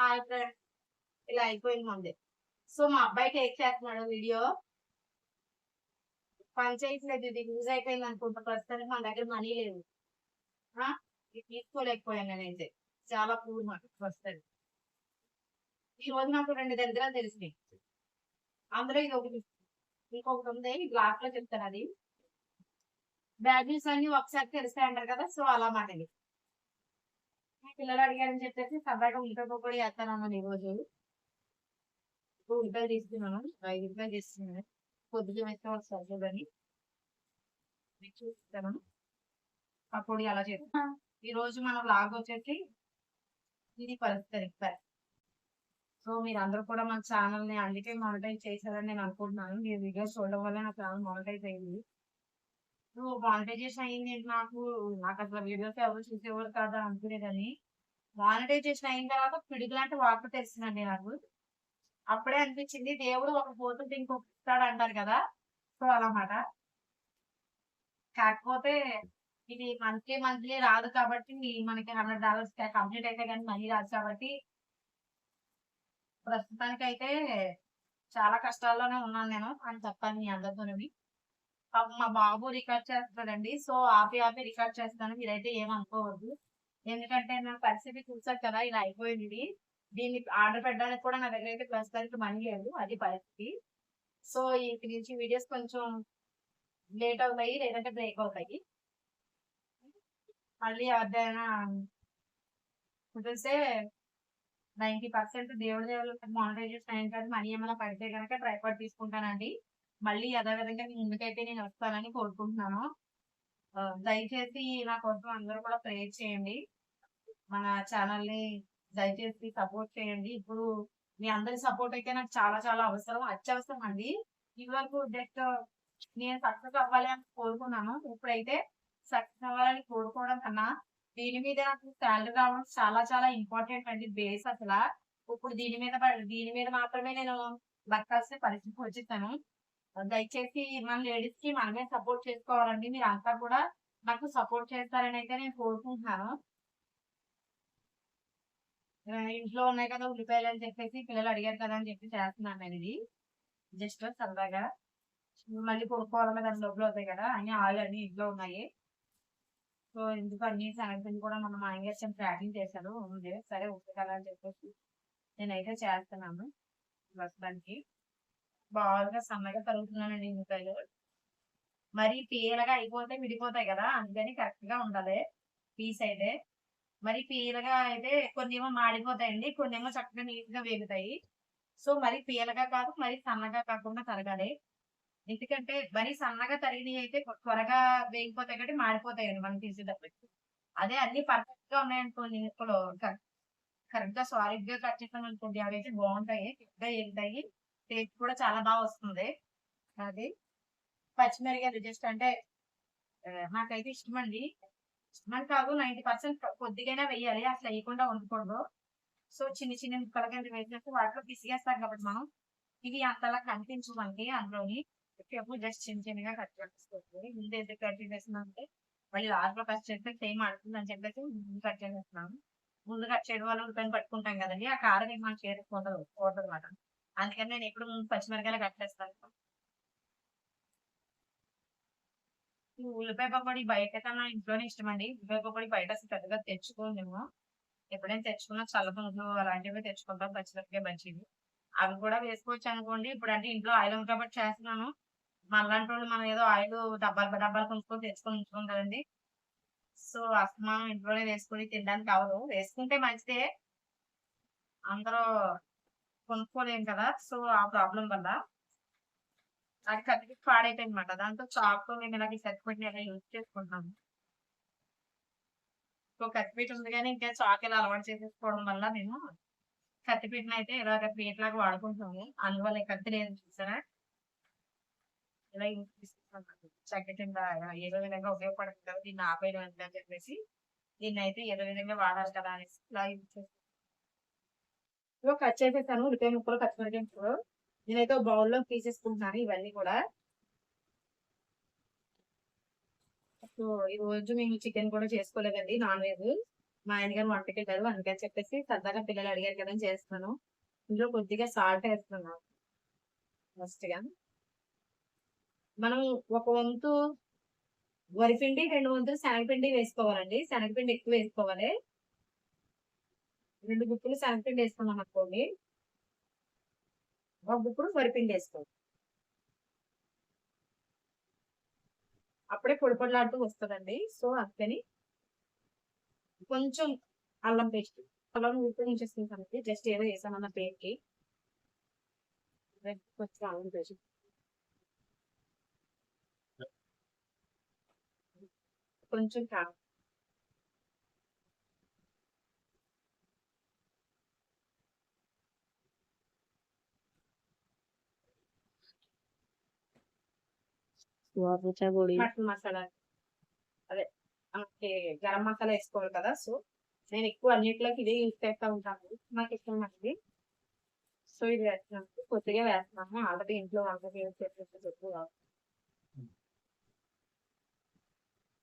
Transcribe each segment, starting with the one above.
Hi friend ఇలా అయిపోయింది మంది. సో మా అబ్బాయి టేక్ చేస్తున్నాడు వీడియో. పనిచేయట్లేదు ఇది యూజ్ అయిపోయింది అనుకుంటా ప్రస్తుతానికి మన దగ్గర మనీ లేదు. ఆ? ఇది తీసుకోలేకపోయాను నేనైతే. చాలా పూర్ మాట ప్రస్తుతానికి ఈ రోజు నాకు రెండు దరిద్రాలు తెలిసినాయి. అందులో ఇది ఒకటి ఇంకొకటి ఉంది. గ్లాస్లో చెప్తాను అది. బ్యాడ్ న్యూస్ అన్ని ఒకసారి తెలుస్తాయి అంటారు కదా సో అలా మాట ఇది పిల్లలు అడిగారని చెప్పేసి సరదాగా ఉల్లిపాయ కూడా వేస్తానన్నాను ఈ రోజు. ఇప్పుడు ఉల్లిపాయలు తీసుకున్నాను ఐదు రూపాయలు వస్తారు చూడండి మీకు చూపిస్తాను. ఆ పొడి అలా చేస్తాను ఈ రోజు మన లాగ్ వచ్చేసి ఇది పరిస్థితి ఇక్కడ సో మీరు అందరూ కూడా మన ఛానల్ని అందుకే మానిటైజ్ చేశారని నేను అనుకుంటున్నాను. మీ వీడియోస్ చూడడం వల్ల నా ఛానల్ మానిటైజ్ అయింది. నువ్వు మానిటైజేషన్ అయింది. నాకు నాకు అసలు వీడియోస్ ఎవరు చూసేవారు కాదా అనుకునేదని మానిటైజేషన్ అయిన తర్వాత పిడుగు లాంటి వార్త తెలిసిందండి నాకు. అప్పుడే అనిపించింది దేవుడు ఒక పోతుంటే ఇంకొకస్తాడు అంటారు కదా. సో అలామాట. కాకపోతే ఇది మంత్లీ మంత్లీ రాదు కాబట్టి మనకి హండ్రెడ్ డాలర్స్ కంప్లీట్ అయితే కానీ మనీ రాదు కాబట్టి ప్రస్తుతానికి అయితే చాలా కష్టాల్లోనే ఉన్నాను నేను అని చెప్పాను మీ అందరితోని. మా బాబు రికార్డ్ చేస్తాడండి. సో ఆపి ఆపి రికార్డ్ చేస్తాను. మీరైతే ఏమనుకోవద్దు ఎందుకంటే నా పరిస్థితి చూసారు కదా ఇలా అయిపోయింది. దీన్ని ఆర్డర్ పెట్టడానికి కూడా నా దగ్గర అయితే ప్రస్తుతానికి మనీ లేదు అది పరిస్థితి. సో ఇక నుంచి వీడియోస్ కొంచెం లేట్ అవుతాయి లేదంటే బ్రేక్ అవుతాయి. మళ్ళీ ఎవరిదైనా కుదిరితే నైన్టీ పర్సెంట్ దేవుడి దేవుడు మానిటైజేషన్ అయిన తర్వాత మనీ ఏమైనా పడితే కనుక ట్రైపాడ్ తీసుకుంటానండి. మళ్ళీ యథావిధంగా ముందుకైతే నేను వస్తానని కోరుకుంటున్నాను. దయచేసి నా కోసం అందరూ కూడా ప్రేర్ చేయండి. మన ఛానల్ని దయచేసి సపోర్ట్ చేయండి. ఇప్పుడు మీ అందరి సపోర్ట్ అయితే నాకు చాలా చాలా అవసరం అత్యవసరం అండి. ఇదివరకు జస్ట్ నేను సక్సెస్ అవ్వాలి అని కోరుకున్నాను. ఇప్పుడైతే సక్సెస్ అవ్వాలని కోరుకోవడం కన్నా దీని మీద నాకు శాలరీ రావడం చాలా చాలా ఇంపార్టెంట్ అండి బేస్ అసలు. ఇప్పుడు దీని మీద దీని మీద మాత్రమే నేను బతకాల్సిన పరిస్థితి వచ్చేసాను దయచేసి మన లేడీస్కి మనమే సపోర్ట్ చేసుకోవాలండి. మీరు అంతా కూడా నాకు సపోర్ట్ చేస్తారని అయితే నేను కోరుకుంటున్నాను. ఇంట్లో ఉన్నాయి కదా ఉల్లిపాయలు అని చెప్పేసి పిల్లలు అడిగారు కదా అని చెప్పి చేస్తున్నాను నేను ఇది జస్ట్ సరదాగా మళ్ళీ కొనుక్కోవాలి కదా డబ్బులు అవుతాయి కదా. అన్ని ఆయిల్ అన్ని ఇంట్లో ఉన్నాయి. సో ఎందుకు అన్ని సంగతిని కూడా మనం మాంగేషన్ ప్యాకింగ్ చేశాను ఉంది. సరే ఉంది కదా అని చెప్పేసి నేనైతే చేస్తున్నాను. ప్రస్తుతానికి బాగా సన్నగా తరుగుతున్నానండి ఉల్లిపాయలు మరి పీలగా అయిపోతే విడిపోతాయి కదా అందుకని కరెక్ట్గా ఉండాలి పీస్ అయితే. మరి పీలగా అయితే కొన్ని ఏమో మాడిపోతాయండి కొన్ని ఏమో చక్కగా నీట్గా వేగుతాయి. సో మరి పీలగా కాదు మరి సన్నగా కాకుండా తరగాలి. ఎందుకంటే మరి సన్నగా తరిగినవి అయితే త్వరగా వేగిపోతాయి కాబట్టి మాడిపోతాయండి మనం తీసేటప్పటికి అదే అన్ని పర్ఫెక్ట్గా ఉన్నాయనుకోండి ఇప్పుడు కరెక్ట్గా సాలిడ్గా కట్ చేసాం అనుకోండి అవి అయితే బాగుంటాయి గా వేగుతాయి టేస్ట్ కూడా చాలా బాగా వస్తుంది. అది పచ్చిమిరకాయలు జస్ట్ అంటే మాకైతే నాకైతే ఇష్టం అండి ఇష్టమని కాదు నైన్టీ పర్సెంట్ కొద్దిగైనా వేయాలి అసలు వేయకుండా ఉండకూడదు. సో చిన్న చిన్న ముక్కల కింద వేసినట్టు వాటిలో పిసిగేస్తాం కాబట్టి మనం. ఇవి అంతలా కనిపించు మనకి అందులోని. ఎప్పుడు జస్ట్ చిన్న చిన్నగా కట్ చేసుకోవాలి ముందు ఎందుకు కట్ చేస్తున్నామంటే మళ్ళీ లాస్ట్లో కట్ చేస్తే సేమ్ ఆడుతుంది అని చెప్పేసి ముందు కట్ చేసేస్తున్నాము ముందు కట్ చేయడం వల్ల ఉల్లిపాయలు పట్టుకుంటాం కదండి. ఆ కారం ఏం మనం చేరుకోవడం అనమాట అందుకని నేను ఎప్పుడు ముందు పచ్చిమిరకాయలు కట్టేస్తాను ఉల్లిపాయ పకోడీ బయట కన్నా ఇంట్లోనే ఇష్టం అండి ఉల్లిపాయ పకోడీ బయట అసలు పెద్దగా తెచ్చుకోలేము. ఎప్పుడైనా తెచ్చుకున్నా చల్లపండు అలాంటివి తెచ్చుకుంటాం. పచ్చిమిరపకాయ మంచిది. అవి కూడా వేసుకోవచ్చు అనుకోండి. ఇప్పుడు అంటే ఇంట్లో ఆయిల్ ఉంది కాబట్టి చేస్తున్నాను. మనలాంటి వాళ్ళు మనం ఏదో ఆయిల్ డబ్బాలు డబ్బాలు కొనుక్కొని తెచ్చుకొని ఉంచుకోం కదండి. సో మనం ఇంట్లోనే వేసుకొని తినడానికి అవదు వేసుకుంటే మంచిదే. అందరూ కొనుక్కోలేం కదా సో ఆ ప్రాబ్లం వల్ల అది కత్తికి పాడైపోయింది అనమాట దాంతో చాక్ నేను ఇలాగ కత్తిపెట్టి ఇలా యూజ్ చేసుకుంటున్నాను. సో కత్తిపీట ఉంది కానీ ఇంకా చాక్ ఇలా అలవాటు చేసేసుకోవడం వల్ల నేను కత్తిపీటను అయితే ఇలాగ పీట లాగా వాడుకుంటున్నాము అందువల్ల ఈ కత్తి లేదు చూసారా ఇలా యూజ్ చేసుకుంటున్నాను చక్క కింద ఏదో విధంగా ఉపయోగపడుతుంది కదా దీన్ని ఆపేయడం అని చెప్పేసి దీన్ని అయితే ఏదో విధంగా వాడాలి కదా అనేసి ఇలా యూజ్ చేసుకుంటాను కట్ చేసేసాను. ఉల్లిపాయ ముక్కలు పచ్చిమిరకాయ ముక్కలు నేనైతే బౌల్లో తీసేసుకుంటున్నాను ఇవన్నీ కూడా. సో ఈ రోజు మేము చికెన్ కూడా చేసుకోలేదండి నాన్ వెజ్ మా ఆయన గారు వంటకి వెళ్ళారు అందుకని చెప్పేసి సరదాగా పిల్లలు అడిగారు కదా అని చేస్తున్నాను. ఇందులో కొద్దిగా సాల్ట్ వేస్తున్నాను. ఫస్ట్గా. మనం ఒక వంతు వరిపిండి రెండు వంతులు శనగపిండి వేసుకోవాలండి. శనగపిండి ఎక్కువ వేసుకోవాలి. రెండు గుప్పులు శనగపిండి వేసుకున్నాం అనుకోండి ఒక గుప్పుడు వరిపిండి వేసుకోండి. అప్పుడే పొడి పొడిలాడుతూ వస్తుందండి. సో అందుకని కొంచెం అల్లం పేస్ట్ అల్లం కనుక జస్ట్ ఏదో వేసామన్న పేరుకి. కొంచెం అల్లం పేస్ట్. కొంచెం కారం. మటన్ మసాలా. అదే మనకి గరం మసాలా వేసుకోవాలి కదా సో నేను ఎక్కువ అన్నిట్లోకి ఇదే యూజ్ చేస్తూ ఉంటాను. నాకు ఇష్టం అది సో ఇది వేస్తున్నాను. కొద్దిగా వేస్తున్నాము ఆల్రెడీ ఇంట్లో వంటకి యూజ్ చేసేసి ఎక్కువ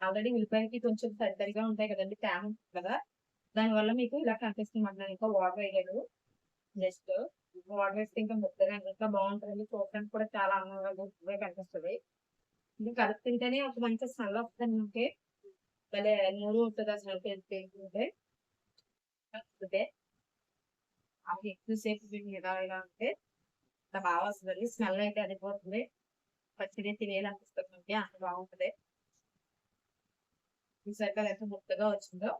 ఆల్రెడీ ఉల్లిపాయకి కొంచెం తడితడిగా ఉంటాయి కదండి తేమ కదా. దానివల్ల మీకు ఇలా కనిపిస్తుంది మాట ఇంకా వాటర్ వేయలేదు. జస్ట్ వాటర్ వేస్తే ఇంకా ముద్దగా ఇంకా బాగుంటుంది చూడడానికి కూడా చాలా అందంగా గుర్తుగా కనిపిస్తుంది. ఇది కలుపుతుంటేనే ఒక మంచి స్మెల్ వస్తుంది ఉంటే భలే నూరు ఉంటుంది అసలు పేసుకుంటే కలుపుతుంటే అవి ఎక్కువసేపు దీన్ని ఎలా ఇలా ఉంటే అంత బాగా వస్తుంది స్మెల్ అయితే అదిపోతుంది పచ్చిది తినేయాలనిపిస్తుంది అంత బాగుంటుంది. ఈ కదా ఎంత ముద్దగా వచ్చిందో.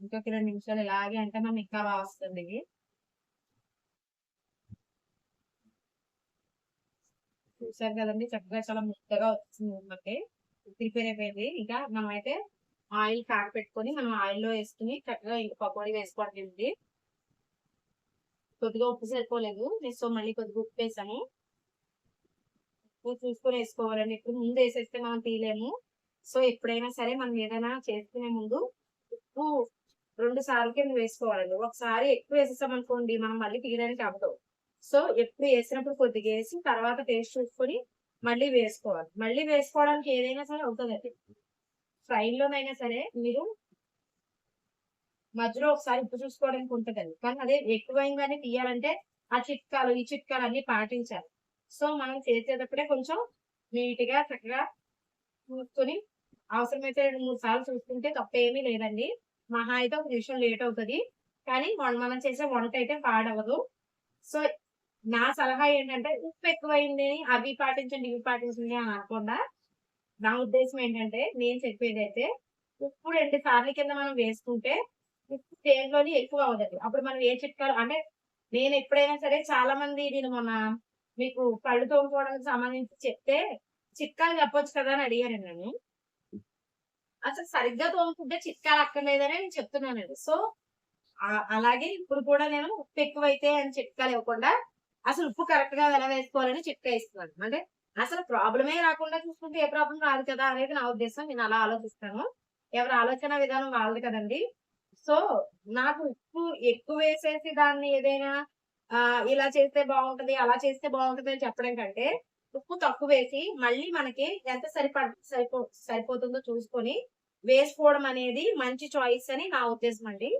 ఇంకొక రెండు నిమిషాలు ఇలాగే అంటే మనం ఇంకా బాగా వస్తుంది. చూసారు కదండి చక్కగా చాలా ముద్దగా వచ్చింది మనకి ప్రిపేర్ అయిపోయింది. ఇంకా మనం అయితే ఆయిల్ కాక పెట్టుకొని మనం ఆయిల్లో వేసుకుని చక్కగా పకోడీ వేసుకోవడం కొద్దిగా ఉప్పు సరిపోలేదు. సో మళ్ళీ కొద్దిగా ఉప్పు వేసాము. ఉప్పు చూసుకొని వేసుకోవాలండి. ఇప్పుడు ముందు వేసేస్తే మనం తీయలేము. సో ఎప్పుడైనా సరే మనం ఏదైనా చేసుకునే ముందు ఉప్పు రెండు సార్లు కింద వేసుకోవాలండి. ఒకసారి ఎక్కువ వేసేసాం అనుకోండి మనం మళ్ళీ తీయడానికి అవ్వదు. సో ఎప్పుడు వేసినప్పుడు కొద్దిగా వేసి తర్వాత టేస్ట్ చూసుకొని మళ్ళీ వేసుకోవాలి. మళ్ళీ వేసుకోవడానికి ఏదైనా సరే అవుతుంది. ఫ్రైలోనైనా సరే మీరు మధ్యలో ఒకసారి ఉప్పు చూసుకోవడానికి ఉంటుందండి. కానీ అదే ఎక్కువైందని తీయాలంటే ఆ చిట్కాలు ఈ చిట్కాలు అన్ని పాటించాలి. సో మనం చేసేటప్పుడే కొంచెం నీట్గా చక్కగా చూసుకొని అవసరమైతే రెండు మూడు సార్లు చూసుకుంటే తప్పేమీ లేదండి. మహా అయితే ఒక నిమిషం లేట్ అవుతుంది. కానీ మనం చేసే వంట అయితే పాడవదు సో నా సలహా ఏంటంటే ఉప్పు ఎక్కువైంది అవి పాటించండి ఇవి పాటించండి అని అనకుండా నా ఉద్దేశం ఏంటంటే నేను చెప్పేది అయితే ఉప్పు రెండు సార్లు కింద మనం వేసుకుంటే ఉప్పు తేనెలోని ఎక్కువ అవుతుంది అప్పుడు మనం ఏ చిట్కాలు అంటే నేను ఎప్పుడైనా సరే చాలా మంది నేను మొన్న మీకు పళ్ళు తోముకోవడానికి సంబంధించి చెప్తే చిట్కాలు చెప్పొచ్చు కదా అని అడిగారు నన్ను. అసలు సరిగ్గా తోముకుంటే చిట్కాలు అక్కర్లేదని నేను చెప్తున్నాను సో అలాగే ఇప్పుడు కూడా నేను ఉప్పు ఎక్కువైతే అని చిట్కాలు ఇవ్వకుండా అసలు ఉప్పు కరెక్ట్గా ఎలా వేసుకోవాలని చిట్కా ఇస్తున్నాను అంటే అసలు ప్రాబ్లమే రాకుండా చూసుకుంటే ఏ ప్రాబ్లం రాదు కదా అనేది నా ఉద్దేశం. నేను అలా ఆలోచిస్తాను. ఎవరి ఆలోచన విధానం వాళ్ళది కదండి. సో నాకు ఉప్పు ఎక్కువ వేసేసి దాన్ని ఏదైనా ఆ ఇలా చేస్తే బాగుంటది అలా చేస్తే బాగుంటది అని చెప్పడం కంటే ఉప్పు తక్కువ వేసి మళ్ళీ మనకి ఎంత సరిపడ సరిపో సరిపోతుందో చూసుకొని వేసుకోవడం అనేది మంచి చాయిస్ అని నా ఉద్దేశం అండి.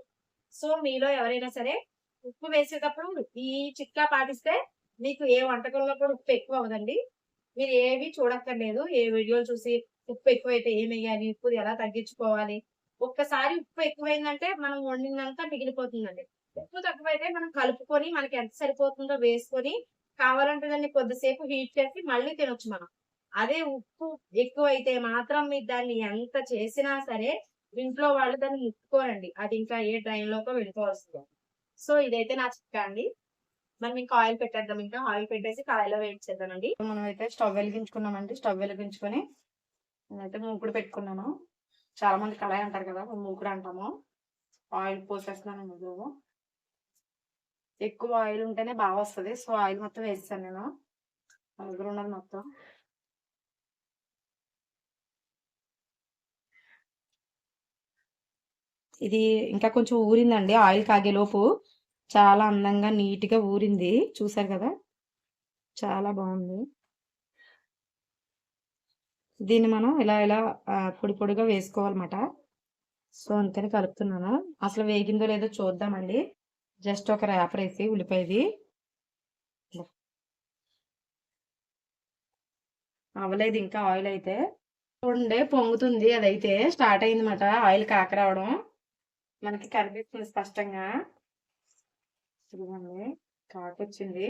సో మీలో ఎవరైనా సరే ఉప్పు వేసేటప్పుడు ఈ చిట్కా పాటిస్తే మీకు ఏ వంటకంలో కూడా ఉప్పు ఎక్కువ అవ్వదండి. మీరు ఏవి చూడక్కర్లేదు. ఏ వీడియోలు చూసి ఉప్పు ఎక్కువైతే ఏమేయాలి ఉప్పు ఎలా తగ్గించుకోవాలి? ఒక్కసారి ఉప్పు ఎక్కువైందంటే మనం వండినంతా మిగిలిపోతుందండి. ఉప్పు తక్కువైతే మనం కలుపుకొని మనకి ఎంత సరిపోతుందో వేసుకొని కావాలంటే దాన్ని కొద్దిసేపు హీట్ చేసి మళ్ళీ తినొచ్చు మనం. అదే ఉప్పు ఎక్కువైతే మాత్రం మీరు దాన్ని ఎంత చేసినా సరే ఇంట్లో వాళ్ళు దాన్ని ముట్టుకోరండి. అది ఇంకా ఏ టైంలోకో వెళ్ళిపోవలసిందే. సో ఇదైతే నా చిట్కా అండి. మనం ఇంకా ఆయిల్ పెట్టేద్దాం. ఇంకా ఆయిల్ పెట్టేసి కాయలో వెయిట్ చేద్దామండి. మనం అయితే స్టవ్ వెలిగించుకున్నామండి. స్టవ్ వెలిగించుకొని నేనైతే మూకుడు పెట్టుకున్నాను. చాలా మంది కళాయి అంటారు కదా మూకుడు అంటాము. ఆయిల్ పోసేస్తున్నాను ముందు ఎక్కువ ఆయిల్ ఉంటేనే బాగా వస్తుంది. సో ఆయిల్ మొత్తం వేస్తాను నేను. దగ్గర ఉన్నది మొత్తం. ఇది ఇంకా కొంచెం ఊరిందండి ఆయిల్ కాగేలోపు. చాలా అందంగా నీట్గా ఊరింది. చూసారు కదా? చాలా బాగుంది. దీన్ని మనం ఇలా ఇలా పొడి పొడిగా వేసుకోవాలన్నమాట. సో అందుకని కలుపుతున్నాను. అసలు వేగిందో లేదో చూద్దామండి. జస్ట్ ఒక ర్యాపర్ వేసి ఉల్లిపాయది. అవ్వలేదు ఇంకా ఆయిల్ అయితే. చూడండి పొంగుతుంది. అదైతే స్టార్ట్ అయిందన్నమాట. ఆయిల్ కాకరావడం. మనకి కనిపిస్తుంది స్పష్టంగా. చూడండి. కాకొచ్చింది.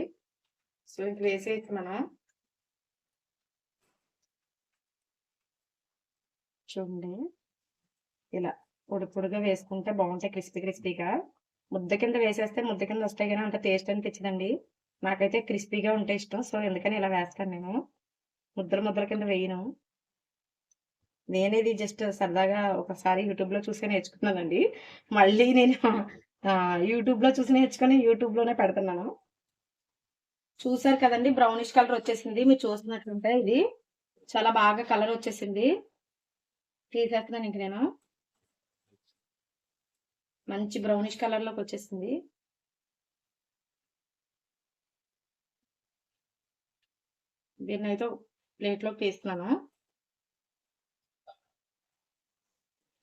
సో ఇంక వేసేయచ్చు మనం. చూడండి. ఇలా పొడి పొడిగా వేసుకుంటే బాగుంటాయి క్రిస్పీ క్రిస్పీగా. ముద్ద కింద వేసేస్తే ముద్ద కింద వస్తాయి కానీ అంత టేస్ట్ అనిపించదండి. నాకైతే క్రిస్పీగా ఉంటే ఇష్టం. సో ఎందుకని ఇలా వేస్తాను నేను. ముద్దల ముద్దల కింద వేయను. నేనేది జస్ట్ సరదాగా ఒకసారి యూట్యూబ్లో చూసి నేర్చుకున్నానండి మళ్ళీ నేను యూట్యూబ్లో చూసి నేర్చుకొని యూట్యూబ్లోనే పెడుతున్నాను. చూసారు కదండి బ్రౌనిష్ కలర్ వచ్చేసింది. మీరు చూస్తున్నట్లుంటే ఇది చాలా బాగా కలర్ వచ్చేసింది. తీసేస్తున్నాను ఇంక నేను. మంచి బ్రౌనిష్ కలర్లోకి వచ్చేసింది. దీన్ని అయితే ప్లేట్లోకి తీస్తున్నాను.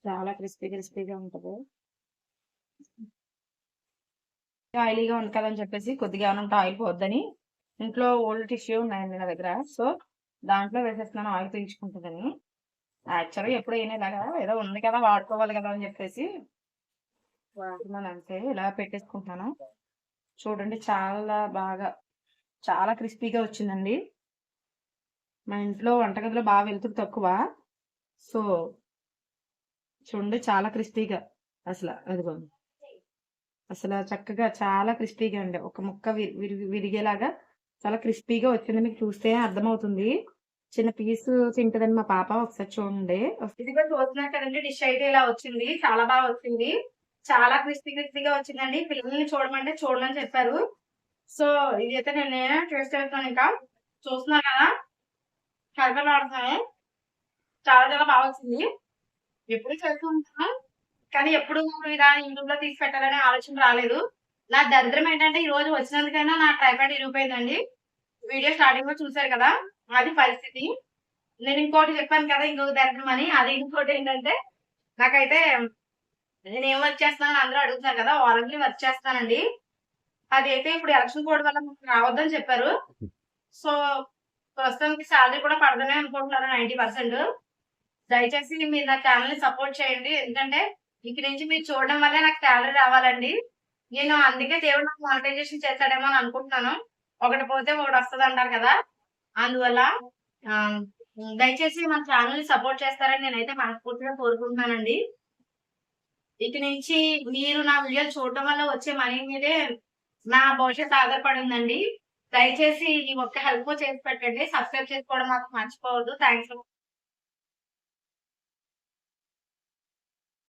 చాలా క్రిస్పీ క్రిస్పీగా ఉంటుంది. ఆయిలీగా ఉంది చెప్పేసి కొద్దిగా ఏమైనా ఆయిల్ పోద్దని. ఇంట్లో ఓల్డ్ టిష్యూ ఉన్నాయండి నా దగ్గర. సో దాంట్లో వేసేస్తున్నాను ఆయిల్ పీల్చుకుంటుందని యాక్చువల్గా ఎప్పుడు అయినా ఏదో ఉంది కదా వాడుకోవాలి కదా అని చెప్పేసి వాడుతున్నాను అంతే. ఇలా పెట్టేసుకుంటున్నాను. చూడండి చాలా బాగా చాలా క్రిస్పీగా వచ్చిందండి. మా ఇంట్లో వంటగదిలో బాగా వెళ్తురు తక్కువ. సో చూడండి చాలా క్రిస్పీగా అసలు అదిగో. అసలు చక్కగా చాలా క్రిస్పీగా ఉండే ఒక ముక్క విరిగేలాగా చాలా క్రిస్పీగా వచ్చింది. మీకు చూస్తే అర్థమవుతుంది. చిన్న పీస్ తింటదని మా పాప ఒకసారి చూడండి. ఇది కూడా చూస్తున్నారు కదండి. డిష్ అయితే ఇలా వచ్చింది. చాలా బాగా వచ్చింది. చాలా క్రిస్పీ క్రిస్పీగా వచ్చిందండి. పిల్లల్ని చూడమంటే చూడమని చెప్పారు. సో ఇది అయితే నేను నేనే టేస్ట్ చేస్తాను ఇంకా. చూస్తున్నా కదా? కలకలాడుతున్నాను చాలా చాలా బాగా వచ్చింది. ఎప్పుడు చేస్తూ ఉంటాను కానీ ఎప్పుడు ఇలా యూట్యూబ్లో తీసి పెట్టాలనే ఆలోచన రాలేదు. నా దరిద్రం ఏంటంటే ఈ రోజు వచ్చినందుకైనా నా ట్రైపాడ్ ఇరిగిపోయిందండి. వీడియో స్టార్టింగ్లో చూసారు కదా అది పరిస్థితి. నేను ఇంకోటి చెప్పాను కదా ఇంకొక దరిద్రం అని. అది ఇంకోటి ఏంటంటే నాకైతే నేను ఏం వర్క్ చేస్తానని అందరూ అడుగుతున్నారు కదా ఆల్రెడీ వర్క్ చేస్తానండి అది అయితే ఇప్పుడు ఎలక్షన్ కోడ్ వల్ల మాకు రావద్దని చెప్పారు. సో ప్రస్తుతానికి శాలరీ కూడా పడదనే అనుకుంటున్నారు నైన్టీ పర్సెంట్. దయచేసి మీరు నా ఛానల్ని సపోర్ట్ చేయండి. ఎందుకంటే ఇక్కడి నుంచి మీరు చూడడం వల్లే నాకు శాలరీ రావాలండి. నేను అందుకే దేవుడు నాకు మానిటైజేషన్ చేస్తాడేమో అని అనుకుంటున్నాను. ఒకటి పోతే ఒకటి వస్తుంది అంటారు కదా. అందువల్ల దయచేసి మన ఛానల్ సపోర్ట్ చేస్తారని నేనైతే మనస్ఫూర్తిగా కోరుకుంటున్నానండి. ఇక నుంచి మీరు నా వీడియోలు చూడటం వల్ల వచ్చే మనీ మీదే నా భవిష్యత్తు ఆధారపడి ఉందండి. దయచేసి ఈ ఒక్క హెల్ప్ చేసి పెట్టండి. సబ్స్క్రైబ్ చేసుకోవడం మాకు మర్చిపోవద్దు. థ్యాంక్స్